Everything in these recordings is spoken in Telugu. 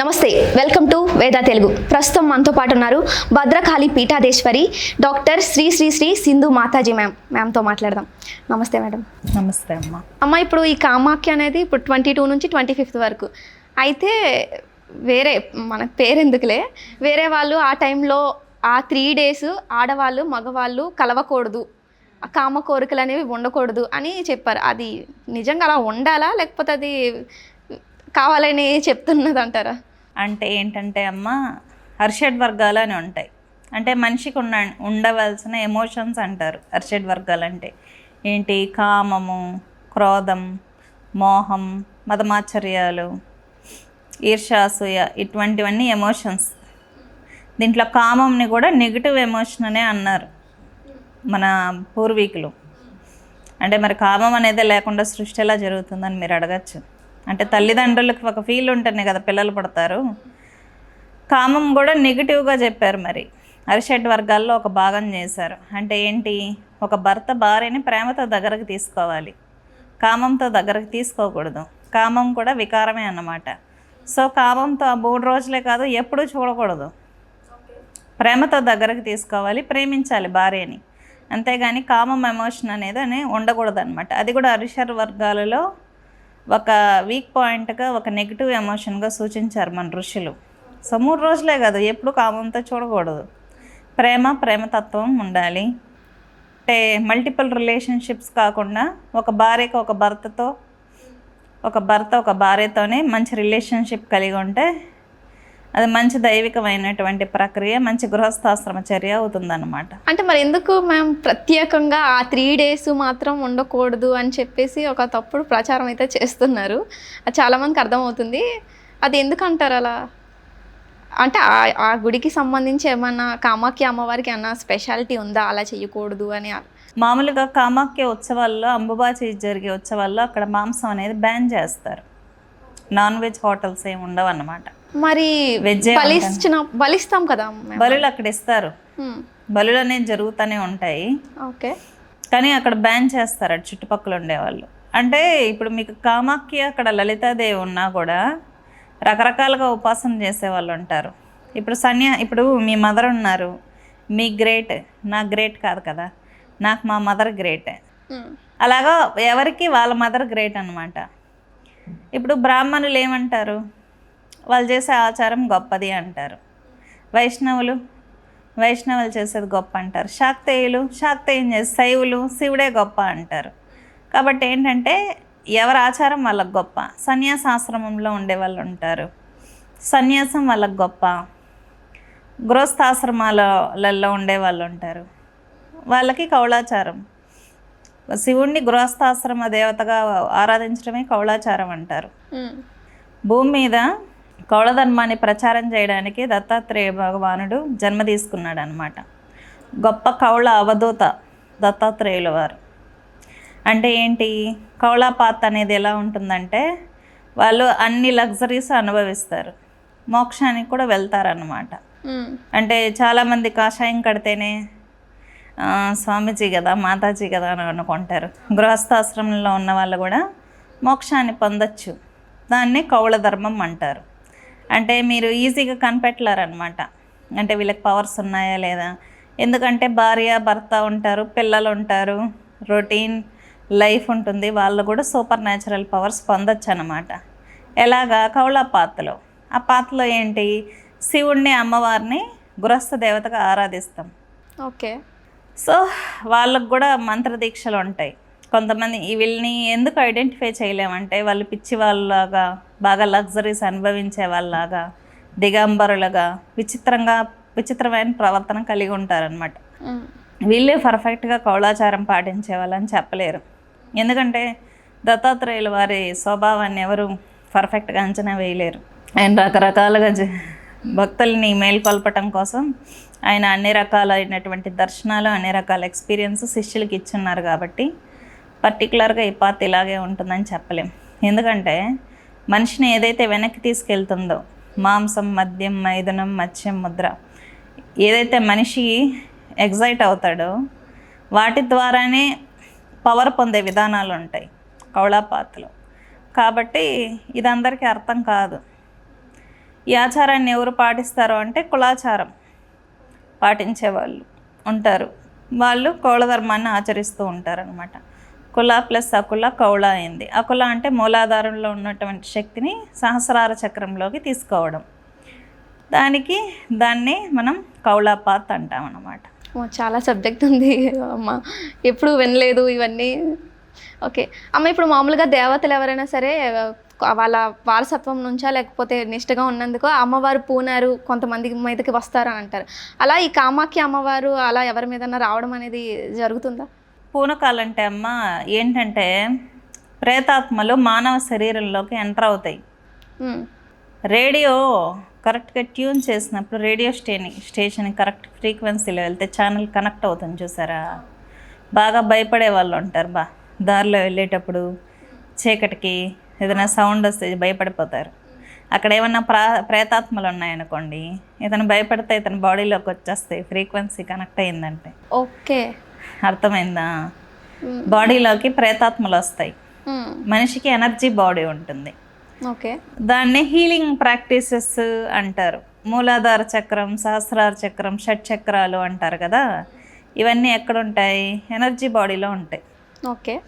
నమస్తే వెల్కమ్ టు వేద తెలుగు. ప్రస్తుతం మనతో పాటు ఉన్నారు భద్రకాళి పీఠాధేశ్వరి డాక్టర్ శ్రీ శ్రీ శ్రీ సింధు మాతాజీ మ్యామ్. మ్యామ్తో మాట్లాడదాం. నమస్తే మేడం. నమస్తే అమ్మ. అమ్మ ఇప్పుడు ఈ కామాఖ్య అనేది ఇప్పుడు ట్వంటీ టూ నుంచి ట్వంటీ ఫిఫ్త్ వరకు. అయితే వేరే మన పేరెందుకులే? వేరే వాళ్ళు ఆ టైంలో ఆ త్రీ డేస్ ఆడవాళ్ళు మగవాళ్ళు కలవకూడదు. ఆ కామ కోరికలు అనేవి ఉండకూడదు అని చెప్పారు. అది నిజంగా అలా ఉండాలా? లేకపోతే అది కావాలని చెప్తున్నది అంటారా అంటే ఏంటంటే అమ్మ హర్షడ్ వర్గాలు అని ఉంటాయి. అంటే మనిషికి ఉండ ఉండవలసిన ఎమోషన్స్ అంటారు హర్షడ్ వర్గాలు అంటే ఏంటి? కామము క్రోధం మోహం మతమాచర్యాలు ఈర్షాసూయ ఇటువంటివన్నీ ఎమోషన్స్. దీంట్లో కామంని కూడా నెగిటివ్ ఎమోషన్ అనే అన్నారు మన పూర్వీకులు. అంటే మరి కామం అనేది లేకుండా సృష్టి ఎలా జరుగుతుందని మీరు అడగచ్చు. అంటే తల్లిదండ్రులకు ఒక ఫీల్ ఉంటుంది కదా పిల్లలు పడతారు. కామం కూడా నెగిటివ్గా చెప్పారు మరి. అరిషడ్ వర్గాల్లో ఒక భాగం చేశారు. అంటే ఏంటి? ఒక భర్త భార్యని ప్రేమతో దగ్గరకు తీసుకోవాలి. కామంతో దగ్గరకు తీసుకోకూడదు. కామం కూడా వికారమే అన్నమాట. సో కామంతో ఆ మూడు రోజులే కాదు ఎప్పుడూ చూడకూడదు. ప్రేమతో దగ్గరకు తీసుకోవాలి ప్రేమించాలి భార్యని. అంతేగాని కామం ఎమోషన్ అనేది అని ఉండకూడదు అనమాట అది కూడా అరిషర్ వర్గాలలో ఒక వీక్ పాయింట్గా ఒక నెగిటివ్ ఎమోషన్గా సూచించారు మన ఋషులు. సో మూడు రోజులే కాదు ఎప్పుడు కామంతో చూడకూడదు. ప్రేమ ప్రేమతత్వం ఉండాలి. అంటే మల్టిపుల్ రిలేషన్షిప్స్ కాకుండా ఒక భార్యకు ఒక భర్తతో ఒక భర్త ఒక భార్యతోనే మంచి రిలేషన్షిప్ కలిగి ఉంటే అది మంచి దైవికమైనటువంటి ప్రక్రియ మంచి గృహస్థాశ్రమ చర్య అవుతుందన్నమాట. అంటే మరి ఎందుకు మేము ప్రత్యేకంగా ఆ త్రీ డేస్ మాత్రం ఉండకూడదు అని చెప్పేసి ఒక తప్పుడు ప్రచారం అయితే చేస్తున్నారు. అది చాలామందికి అర్థమవుతుంది. అది ఎందుకు అంటారు అలా? అంటే ఆ ఆ గుడికి సంబంధించి ఏమన్నా కామాఖ్య అమ్మవారికి ఏమన్నా స్పెషాలిటీ ఉందా? అలా చేయకూడదు అని మామూలుగా కామాఖ్య ఉత్సవాల్లో అంబుబాచి జరిగే ఉత్సవాల్లో అక్కడ మాంసం అనేది బ్యాన్ చేస్తారు. నాన్ వెజ్ హోటల్స్ ఏమి ఉండవు అన్నమాట మరి వెజ్జే బలిచ్చిన బలిస్తాం కదా. బలులు అక్కడ ఇస్తారు. బలులు అనేది జరుగుతూనే ఉంటాయి. ఓకే. కానీ అక్కడ బ్యాన్ చేస్తారు అటు చుట్టుపక్కల ఉండేవాళ్ళు. అంటే ఇప్పుడు మీకు కామాఖ్య అక్కడ లలితాదేవి ఉన్నా కూడా రకరకాలుగా ఉపాసన చేసే వాళ్ళు ఉంటారు. ఇప్పుడు సన్యా ఇప్పుడు మీ మదర్ ఉన్నారు. మీ గ్రేట్ నాకు గ్రేట్ కాదు కదా. నాకు మా మదర్ గ్రేట్. అలాగా ఎవరికి? వాళ్ళ మదర్ గ్రేట్ అనమాట ఇప్పుడు బ్రాహ్మణులు ఏమంటారు? వాళ్ళు చేసే ఆచారం గొప్పది అంటారు. వైష్ణవులు వైష్ణవులు చేసేది గొప్ప అంటారు. శాక్తేయులు శాక్తేయం చేసే శైవులు శివుడే గొప్ప అంటారు. కాబట్టి ఏంటంటే ఎవరి ఆచారం వాళ్ళకి గొప్ప? సన్యాసాశ్రమంలో ఉండే వాళ్ళు ఉంటారు. సన్యాసం వాళ్ళకి గొప్ప. గృహస్థాశ్రమాలలో ఉండే వాళ్ళు ఉంటారు. వాళ్ళకి కౌళాచారం శివుణ్ణి గృహస్థాశ్రమ దేవతగా ఆరాధించడమే కౌళాచారం అంటారు. భూమి మీద కౌళధర్మాన్ని ప్రచారం చేయడానికి దత్తాత్రేయ భగవానుడు జన్మ తీసుకున్నాడు అనమాట గొప్ప కౌళ అవధూత దత్తాత్రేయుల వారు. అంటే ఏంటి? కౌళాపాత్ అనేది ఎలా ఉంటుందంటే వాళ్ళు అన్ని లగ్జరీస్ అనుభవిస్తారు. మోక్షానికి కూడా వెళ్తారన్నమాట. హ్మ్. అంటే చాలామంది కాషాయం కడితేనే స్వామీజీ కదా మాతాజీ కదా అని అనుకుంటారు. గృహస్థాశ్రమంలో ఉన్న వాళ్ళు కూడా మోక్షాన్ని పొందొచ్చు. దాన్ని కౌళ ధర్మం అంటారు. అంటే మీరు ఈజీగా కనిపెట్టలేరనమాట అంటే వీళ్ళకి పవర్స్ ఉన్నాయా లేదా? ఎందుకంటే భార్య భర్త ఉంటారు పిల్లలు ఉంటారు. రొటీన్ లైఫ్ ఉంటుంది. వాళ్ళు కూడా సూపర్ న్యాచురల్ పవర్స్ పొందొచ్చు అనమాట ఎలాగా? కౌళ పాత్రలో. ఆ పాత్రలో ఏంటి? శివుణ్ణి అమ్మవారిని గృహస్థ దేవతగా ఆరాధిస్తాం. ఓకే. సో వాళ్ళకు కూడా మంత్ర దీక్షలు ఉంటాయి. కొంతమంది వీళ్ళని ఎందుకు ఐడెంటిఫై చేయలేమంటే వాళ్ళు పిచ్చి వాళ్ళలాగా బాగా లగ్జరీస్ అనుభవించే వాళ్ళలాగా దిగంబరులుగా విచిత్రంగా విచిత్రమైన ప్రవర్తన కలిగి ఉంటారనమాట. వీళ్ళే పర్ఫెక్ట్గా కౌళాచారం పాటించే వాళ్ళని చెప్పలేరు. ఎందుకంటే దత్తాత్రేయుల వారి స్వభావాన్ని ఎవరు పర్ఫెక్ట్గా అంచనా వేయలేరు. ఆయన రకరకాలుగా భక్తుల్ని మేల్కొల్పటం కోసం ఆయన అన్ని రకాలైనటువంటి దర్శనాలు అన్ని రకాల ఎక్స్పీరియన్స్ శిష్యులకి ఇచ్చున్నారు కాబట్టి పర్టికులర్గా ఈ పాత ఇలాగే ఉంటుందని చెప్పలేం. ఎందుకంటే మనిషిని ఏదైతే వెనక్కి తీసుకెళ్తుందో మాంసం మద్యం మైదనం మత్స్యం ముద్ర ఏదైతే మనిషి ఎగ్జైట్ అవుతాడో వాటి ద్వారానే పవర్ పొందే విధానాలు ఉంటాయి కౌళాపాత్లో కాబట్టి ఇది అందరికీ అర్థం కాదు. ఈ ఆచారాన్ని ఎవరు పాటిస్తారు అంటే కులాచారం పాటించేవాళ్ళు ఉంటారు. వాళ్ళు కోళ ధర్మాన్ని ఆచరిస్తూ ఉంటారనమాట కుల ప్లస్ అకుల కౌళ అయింది. అకుల అంటే మూలాధారంలో ఉన్నటువంటి శక్తిని సహస్రార చక్రంలోకి తీసుకోవడం. దానికి దాన్ని మనం కౌళపాత్ అంటాం అన్నమాట చాలా సబ్జెక్ట్ ఉంది. అమ్మ ఎప్పుడు వినలేదు ఇవన్నీ. ఓకే. అమ్మ ఇప్పుడు మామూలుగా దేవతలు ఎవరైనా సరే వాళ్ళ వారసత్వం నుంచా లేకపోతే నిష్టగా ఉన్నందుకు అమ్మవారు పూనారు కొంతమంది మీదకి వస్తారు అని అంటారు. అలా ఈ కామాఖ్య అమ్మవారు అలా ఎవరి మీదన్నా రావడం అనేది జరుగుతుందా? పూనకాలంటే అమ్మ ఏంటంటే ప్రేతాత్మలు మానవ శరీరంలోకి ఎంటర్ అవుతాయి. రేడియో కరెక్ట్గా ట్యూన్ చేసినప్పుడు రేడియో స్టేని స్టేషన్ కరెక్ట్ ఫ్రీక్వెన్సీలో వెళ్తే ఛానల్ కనెక్ట్ అవుతుంది చూసారా? బాగా భయపడే వాళ్ళు ఉంటారు బా. దారిలో వెళ్ళేటప్పుడు చీకటికి ఏదైనా సౌండ్ వస్తే భయపడిపోతారు. అక్కడ ఏమన్నా ప్రా ప్రేతాత్మలు ఉన్నాయనుకోండి ఇతను భయపడితే ఇతని బాడీలోకి వచ్చేస్తాయి ఫ్రీక్వెన్సీ కనెక్ట్ అయిందంటే. ఓకే. అర్థమైందా? బాడీలోకి ప్రేతాత్మలు వస్తాయి. మనిషికి ఎనర్జీ బాడీ ఉంటుంది. ఓకే. దాన్ని హీలింగ్ ప్రాక్టీసెస్ అంటారు. మూలాధార చక్రం సహస్రార చక్రం షట్ చక్రాలు అంటారు కదా? ఇవన్నీ ఎక్కడ ఉంటాయి ఎనర్జీ బాడీలో ఉంటాయి. ఓకే.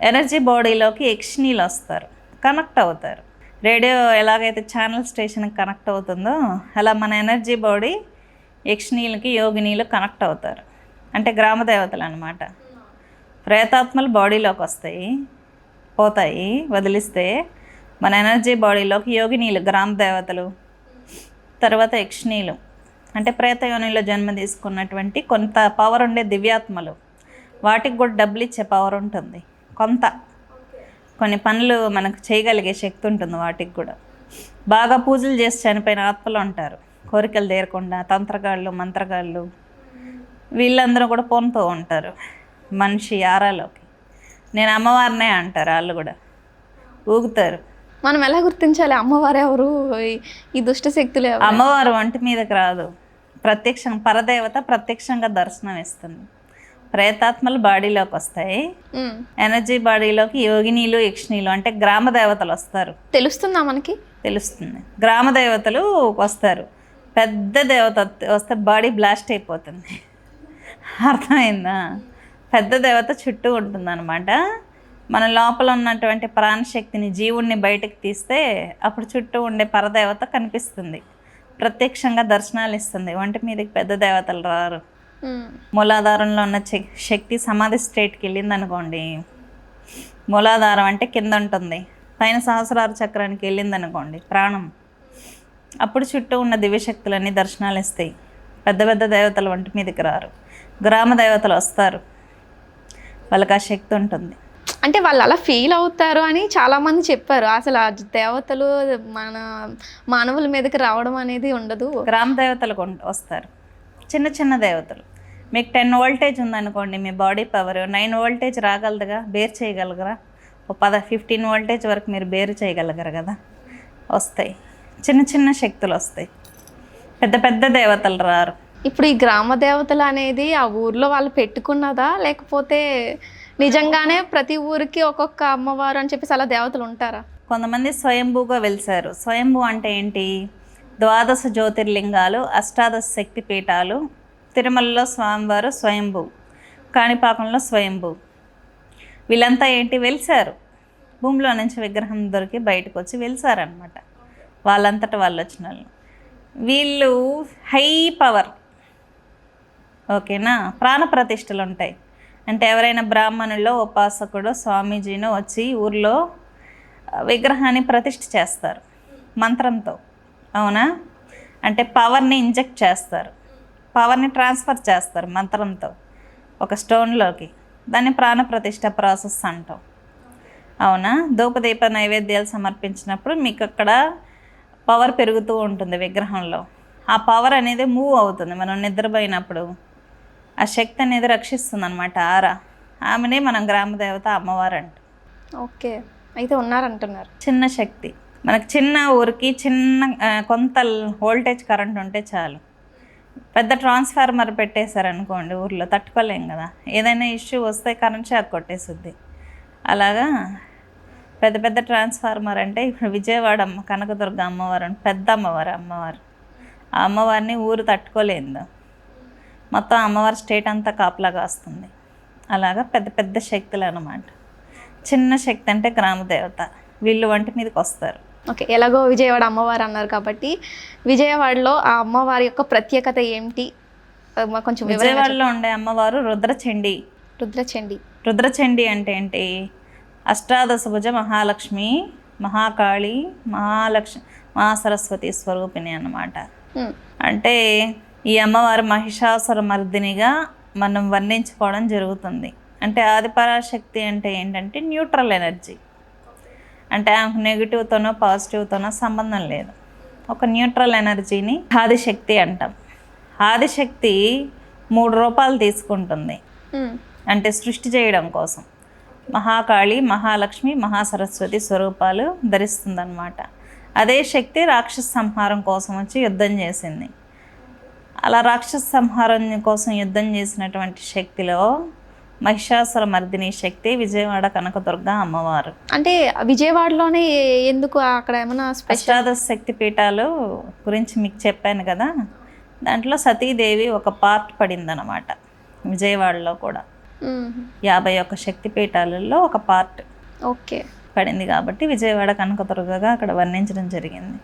ఎనర్జీ బాడీలోకి ఎక్స్నీలు వస్తారు. కనెక్ట్ అవుతారు. రేడియో ఎలాగైతే ఛానల్ స్టేషన్కి కనెక్ట్ అవుతుందో అలా మన ఎనర్జీ బాడీ ఎక్స్నీలకి యోగినీలు కనెక్ట్ అవుతారు. అంటే గ్రామ దేవతలు అనమాట ప్రేతాత్మలు బాడీలోకి వస్తాయి పోతాయి వదిలిస్తే మన ఎనర్జీ బాడీలోకి యోగినీలు గ్రామ దేవతలు తర్వాత యక్షిణీలు. అంటే ప్రేత యోనిలో జన్మ తీసుకున్నటువంటి కొంత పవర్ ఉండే దివ్యాత్మలు. వాటికి కూడా డబ్బులు ఇచ్చే పవర్ ఉంటుంది. కొంత. కొన్ని పనులు మనకు చేయగలిగే శక్తి ఉంటుంది వాటికి కూడా. బాగా పూజలు చేసి చనిపోయిన ఆత్మలు ఉంటారు. కోరికలు తీరకుండా తంత్రగాళ్ళు మంత్రగాళ్ళు వీళ్ళందరూ కూడా పొందుతూ ఉంటారు. మనిషి ఆరాలోకి నేను అమ్మవారినే అంటారు వాళ్ళు కూడా. ఊగుతారు. మనం ఎలా గుర్తించాలి? అమ్మవారు ఎవరు? ఈ- దుష్ట శక్తులు అమ్మవారు వంటి మీదకి రాదు. ప్రత్యక్షం పరదేవత ప్రత్యక్షంగా దర్శనం ఇస్తుంది. ప్రేతాత్మలు బాడీలోకి వస్తాయి. ఎనర్జీ బాడీలోకి యోగినీలు యక్షిణీలు అంటే గ్రామ దేవతలు వస్తారు. తెలుస్తుందా మనకి? తెలుస్తుంది. గ్రామ దేవతలు వస్తారు. పెద్ద దేవత వస్తే బాడీ బ్లాస్ట్ అయిపోతుంది. అర్థమైందా? పెద్ద దేవత చుట్టూ ఉంటుందన్నమాట. మన లోపల ఉన్నటువంటి ప్రాణశక్తిని జీవుణ్ణి బయటకు తీస్తే అప్పుడు చుట్టూ ఉండే పరదేవత కనిపిస్తుంది. ప్రత్యక్షంగా దర్శనాలు ఇస్తుంది. వంటి మీదకి పెద్ద దేవతలు రారు. మూలాధారంలో ఉన్న శక్తి సమాధి స్టేట్కి వెళ్ళింది అనుకోండి మూలాధారం అంటే కింద ఉంటుంది. పైన సహస్రార చక్రానికి వెళ్ళింది అనుకోండి ప్రాణం. అప్పుడు చుట్టూ ఉన్న దివ్యశక్తులన్నీ దర్శనాలు ఇస్తాయి. పెద్ద పెద్ద దేవతలు వంటి మీదకి రారు. గ్రామ దేవతలు వస్తారు. వాళ్ళకి ఆ శక్తి ఉంటుంది. అంటే వాళ్ళు అలా ఫీల్ అవుతారు అని చాలా మంది చెప్పారు. అసలు ఆ దేవతలు మన మానవుల మీదకి రావడం అనేది ఉండదు. గ్రామ దేవతలు వస్తారు. చిన్న చిన్న దేవతలు. మీకు టెన్ వోల్టేజ్ ఉందనుకోండి మీ బాడీ పవర్ నైన్ వోల్టేజ్ రాగలదుగా బేర్ చేయగలగరా? ఓ పద ఫిఫ్టీన్ వోల్టేజ్ వరకు మీరు బేర్ చేయగలగరు కదా? వస్తాయి. చిన్న చిన్న శక్తులు వస్తాయి. పెద్ద పెద్ద దేవతలు రారు. ఇప్పుడు ఈ గ్రామ దేవతలు అనేది ఆ ఊర్లో వాళ్ళు పెట్టుకున్నదా? లేకపోతే నిజంగానే ప్రతి ఊరికి ఒక్కొక్క అమ్మవారు అని చెప్పేసి అలా దేవతలు ఉంటారా? కొంతమంది స్వయంభూగా వెలిసారు. స్వయంభూ అంటే ఏంటి? ద్వాదశ జ్యోతిర్లింగాలు అష్టాదశ శక్తి పీఠాలు తిరుమలలో స్వామివారు స్వయంభూ కాణిపాకంలో స్వయంభూ. వీళ్ళంతా ఏంటి? వెలిసారు. భూమిలో నుంచి విగ్రహం దొరికి బయటకు వచ్చి వెలిసారనమాట వాళ్ళంతట వాళ్ళు వచ్చిన వాళ్ళు వీళ్ళు హై పవర్ ఓకేనా? ప్రాణ ప్రతిష్టలు ఉంటాయి అంటే ఎవరైనా బ్రాహ్మణుల్లో ఉపాసకుడు స్వామీజీనో వచ్చి ఊర్లో విగ్రహాన్ని ప్రతిష్ఠ చేస్తారు. మంత్రంతో. అవునా? అంటే పవర్ని ఇంజెక్ట్ చేస్తారు. పవర్ని ట్రాన్స్ఫర్ చేస్తారు మంత్రంతో. ఒక స్టోన్లోకి. దాన్ని ప్రాణప్రతిష్ఠ ప్రాసెస్ అంటాం. అవునా? ధూపదీప నైవేద్యాలు సమర్పించినప్పుడు మీకు అక్కడ పవర్ పెరుగుతూ ఉంటుంది విగ్రహంలో. ఆ పవర్ అనేది మూవ్ అవుతుంది. మనం నిద్రపోయినప్పుడు. ఆ శక్తి అనేది రక్షిస్తుంది అనమాట ఆరా. ఆమెనే మనం గ్రామ దేవత అమ్మవారు అంట ఓకే. అయితే ఉన్నారంటున్నారు. చిన్న శక్తి. మనకు చిన్న ఊరికి చిన్న కొంత వోల్టేజ్ కరెంట్ ఉంటే చాలు. పెద్ద ట్రాన్స్ఫార్మర్ పెట్టేశారనుకోండి ఊర్లో తట్టుకోలేం కదా. ఏదైనా ఇష్యూ వస్తే కరెంట్ షాక్ కొట్టేస్తుంది అలాగా పెద్ద పెద్ద ట్రాన్స్ఫార్మర్ అంటే ఇప్పుడు విజయవాడ అమ్మ కనకదుర్గ అమ్మవారు పెద్ద అమ్మవారు అమ్మవారు. ఆ అమ్మవారిని ఊరు తట్టుకోలేదు? మొత్తం అమ్మవారి స్టేట్ అంతా కాపలా కాస్తుంది. అలాగా పెద్ద పెద్ద శక్తులు అన్నమాట చిన్న శక్తి అంటే గ్రామదేవత వీళ్ళు వంటి మీదకి వస్తారు. ఓకే ఎలాగో విజయవాడ అమ్మవారు అన్నారు కాబట్టి విజయవాడలో ఆ అమ్మవారి యొక్క ప్రత్యేకత ఏమిటి కొంచెం విజయవాడలో ఉండే అమ్మవారు రుద్రచండి. రుద్రచండి. రుద్రచండి అంటే ఏంటి? అష్టాదశ భుజ మహాలక్ష్మి మహాకాళి మహాలక్ష్మి మహాసరస్వతి స్వరూపిణి అన్నమాట. ఉమ్, అంటే ఈ అమ్మవారు మహిషాసుర మర్దినిగా మనం వర్ణించుకోవడం జరుగుతుంది. అంటే ఆదిపరాశక్తి అంటే ఏంటంటే న్యూట్రల్ ఎనర్జీ. అంటే ఆమెకు నెగిటివ్తోనో పాజిటివ్తోనో సంబంధం లేదు. ఒక న్యూట్రల్ ఎనర్జీని ఆదిశక్తి అంటాం. ఆదిశక్తి మూడు రూపాయలు తీసుకుంటుంది. అంటే సృష్టి చేయడం కోసం. మహాకాళి మహాలక్ష్మి మహాసరస్వతి స్వరూపాలు ధరిస్తుందన్నమాట. అదే శక్తి రాక్షస సంహారం కోసం వచ్చి యుద్ధం చేసింది. అలా రాక్షస సంహారం కోసం యుద్ధం చేసినటువంటి శక్తిలో మహిషాసుర మర్దిని శక్తి విజయవాడ కనకదుర్గ అమ్మవారు. అంటే విజయవాడలోనే ఎందుకు అక్కడ ఏమైనా అష్టాదశ శక్తి పీఠాలు గురించి మీకు చెప్పాను కదా దాంట్లో సతీదేవి ఒక పార్ట్ పడిందనమాట విజయవాడలో కూడా. యాభై ఒక్క శక్తి పీఠాలలో ఒక పార్ట్ ఓకే. పడింది కాబట్టి విజయవాడ కనకదుర్గగా అక్కడ వర్ణించడం జరిగింది.